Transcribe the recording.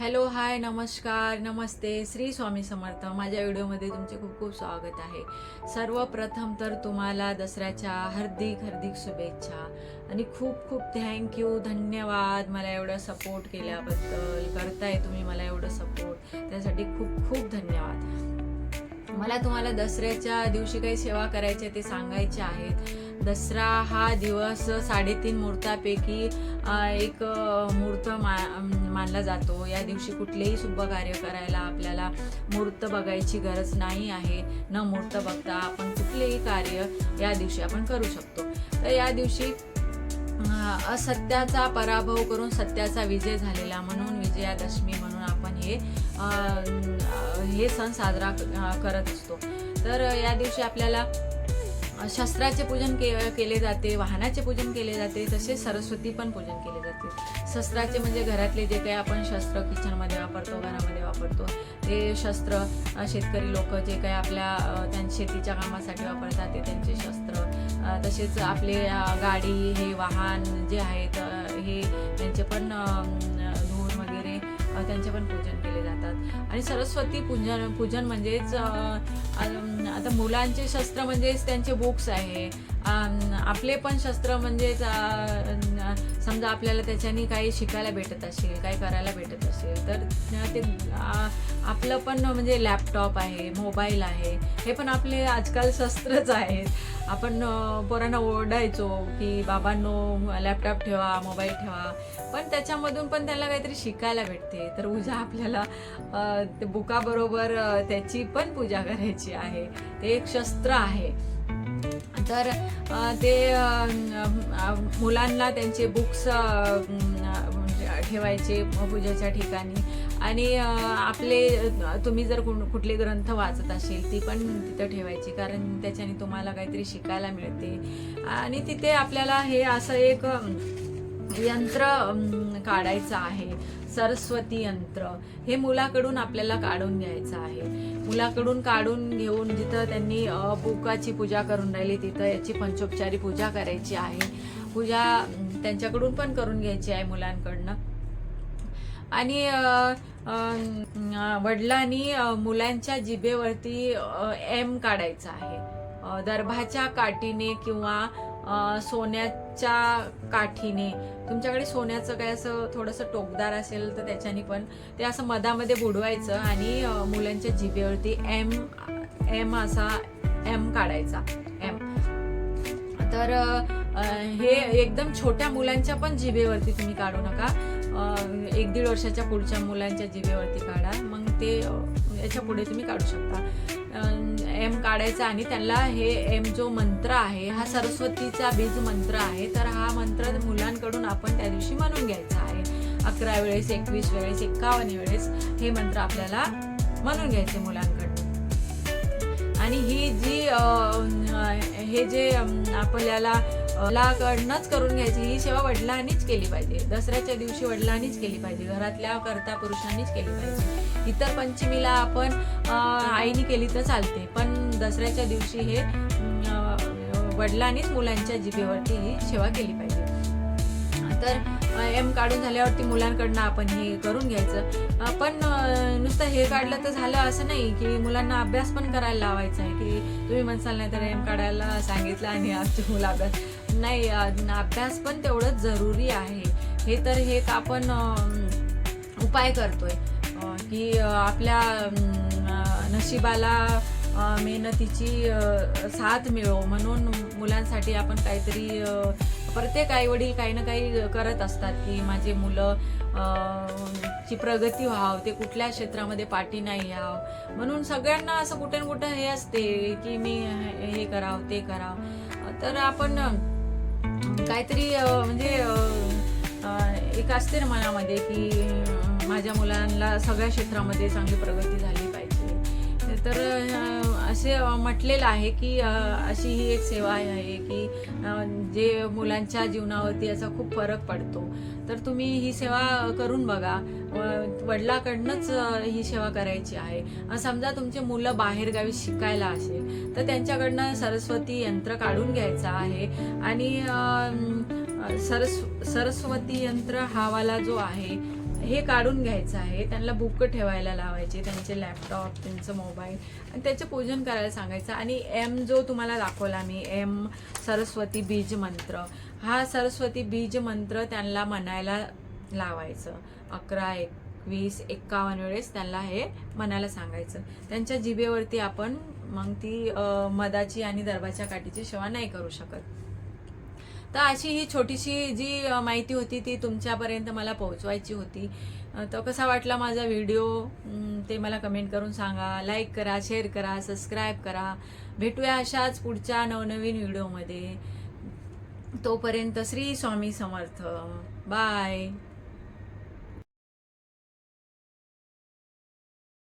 Hello hi नमस्कार नमस्ते श्री स्वामी समर्थ. माझ्या व्हिडिओमध्ये तुमचे खूप खूप स्वागत आहे. सर्वप्रथम तर तुम्हाला दसऱ्याच्या हार्दिक हार्दिक शुभेच्छा. आणि खूप खूप थँक्यू धन्यवाद. मला एवढं सपोर्ट केल्याबद्दल. करताय तुम्ही मला एवढं सपोर्ट त्यासाठी खूप खूप धन्यवाद. मला तुम्हाला दसऱ्याच्या दिवशी काही सेवा करायच्या ते सांगायचे आहेत दसरा हा दिवस साडेतीन मुहूर्तापैकी एक मुहूर्त मा मानला जातो. या दिवशी कुठलेही शुभ कार्य करायला आपल्याला मुहूर्त बघायची गरज नाही आहे. न मुहूर्त बघता आपण कुठलेही कार्य या दिवशी आपण करू शकतो. तर या दिवशी असत्याचा पराभव करून सत्याचा विजय झालेला म्हणून विजयादशमी म्हणून आपण हे हे सण साजरा करत असतो. तर या दिवशी आपल्याला शस्त्राचे पूजन के केले जाते वाहनाचे पूजन केले जाते तसेच सरस्वती पण पूजन केले जाते. शस्त्राचे म्हणजे घरातले जे काही आपण शस्त्र किचनमध्ये वापरतो घरामध्ये वापरतो ते शस्त्र शेतकरी लोक जे काही आपल्या त्यां शेतीच्या कामासाठी वापरतात ते त्यांचे शस्त्र तसेच आपले गाडी हे वाहन जे आहेत हे त्यांचे पण त्यांचे पण पूजन केले जातात. आणि सरस्वती पूजन पूजन म्हणजेच आता मुलांचे शस्त्र म्हणजेच त्यांचे बुक्स आहे. आपले पण शस्त्र म्हणजेच समजा आपल्याला त्याच्यानी काही शिकायला भेटत असेल काही करायला भेटत असेल तर ते आपलं पण म्हणजे लॅपटॉप आहे मोबाईल आहे हे पण आपले आजकाल शस्त्रच आहेत. आपण पोरांना ओरडायचो की बाबांनो लॅपटॉप ठेवा मोबाईल ठेवा पण त्याच्यामधून पण त्याला काहीतरी शिकायला भेटते. तर उद्या आपल्याला ते बुकाबरोबर त्याची पण पूजा करायची आहे. ते एक शस्त्र आहे. तर ते मुलांना त्यांचे बुक्स म्हणजे ठेवायचे पूजेच्या ठिकाणी. आणि आपले तुम्ही जर कुण- कुठले ग्रंथ वाचत असेल ती पण तिथं ठेवायची. कारण त्याच्याने तुम्हाला काहीतरी शिकायला मिळते. आणि तिथे आपल्याला हे असं एक यंत्र काढायचं आहे. सरस्वती यंत्र. हे मुलाकडून आपल्याला काढून घ्यायचं आहे. मुलाकडून काढून घेऊन जिथं त्यांनी बुकाची पूजा करून राहिली तिथं याची पंचोपचारी पूजा करायची आहे. पूजा त्यांच्याकडून पण करून घ्यायची आहे मुलांकडनं. आणि वडिलांनी मुलांच्या जिभेवरती एम काढायचं आहे. दर्भाच्या काठीने किंवा सोन्याच्या काठीने. तुमच्याकडे सोन्याचं काय असं थोडंसं टोकदार असेल तर त्याच्याने पण ते असं मधामध्ये बुडवायचं आणि मुलांच्या जिभेवरती एम एम असा एम काढायचा. एम तर हे एकदम छोट्या मुलांच्या पण जिभेवरती तुम्ही काढू नका. एक दीड वर्षाच्या पुढच्या मुलांच्या जिभेवरती काढा. मग ते याच्यापुढे तुम्ही काढू शकता. काढायचा आणि त्यांना हे एम जो मंत्र आहे हा सरस्वतीचा बीज मंत्र आहे तर हा मंत्र मुलांकडून आपण त्या दिवशी म्हणून घ्यायचा आहे. अकरा वेळेस एकवीस वेळेस एकावन्न वेळेस हे मंत्र आपल्याला म्हणून घ्यायचे मुलांकडून. आणि ही जी हे जे आपल्याला लाकडनंच करून घ्यायची ही सेवा वडिलांनीच केली पाहिजे. दसऱ्याच्या दिवशी वडिलांनीच केली पाहिजे. घरातल्या करता पुरुषांनीच केली पाहिजे. इतर पंचमीला आपण आईने केली तर चालते. पण दसऱ्याच्या दिवशी हे वडिलांनीच मुलांच्या जिभेवरती ही सेवा केली पाहिजे. तर एम काढून झाल्यावरती मुलांकडनं आपण हे करून घ्यायचं. पण नुसतं हे काढलं तर झालं असं नाही की मुलांना अभ्यास पण करायला लावायचा आहे की तुम्ही म्हणसाल नाही तर एम काढायला सांगितलं आणि आमची मुलं अभ्यास नाही अभ्यास पण तेवढंच जरुरी आहे. हे तर हे आपण उपाय करतोय. की आपल्या नशिबाला मेहनतीची साथ मिळो. म्हणून मुलांसाठी आपण काहीतरी प्रत्येक आईवडील काही ना काही करत असतात की माझे मुलं ची प्रगती व्हावं ते कुठल्या क्षेत्रामध्ये पाठी नाही यावं. म्हणून सगळ्यांना असं कुठे ना कुठं हे असते की मी हे करावं ते करावं. तर आपण काहीतरी म्हणजे एक असते ना मनामध्ये की माझ्या मुलांना सगळ्या क्षेत्रामध्ये चांगली प्रगती झाली. तर असे म्हटलेलं आहे की अशी ही एक सेवा आहे की जे मुलांच्या जीवनावरती याचा खूप फरक पडतो. तर तुम्ही ही सेवा करून बघा. व- वडिलाकडनंच ही सेवा करायची आहे. समजा तुमचे मुलं बाहेरगावी शिकायला असेल तर त्यांच्याकडनं सरस्वती यंत्र काढून घ्यायचं आहे. आणि सरस्व सरस्वती यंत्र हा वाला जो आहे हे काढून घ्यायचं आहे. त्यांना बुक ठेवायला लावायचे त्यांचे लॅपटॉप त्यांचं मोबाईल आणि त्याचे पूजन करायला सांगायचं. आणि एम जो तुम्हाला दाखवला मी एम सरस्वती बीज मंत्र. हा सरस्वती बीज मंत्र त्यांना म्हणायला लावायचं. अकरा एकवीस एक्कावन्न वेळेस त्यांना हे म्हणायला सांगायचं. त्यांच्या जिभेवरती आपण मग ती मदाची मधाची आणि दरबाच्या काठीची सेवा नाही करू शकत. तर अशी ही छोटीशी जी माहिती होती ती तुमच्यापर्यंत मला पोहोचवायची होती. तर कसा वाटला माझा व्हिडिओ? ते मला कमेंट करून सांगा. लाईक करा शेअर करा सबस्क्राईब करा. भेटूया अशाच पुढच्या नवनवीन व्हिडिओमध्ये. तोपर्यंत श्री स्वामी समर्थ. बाय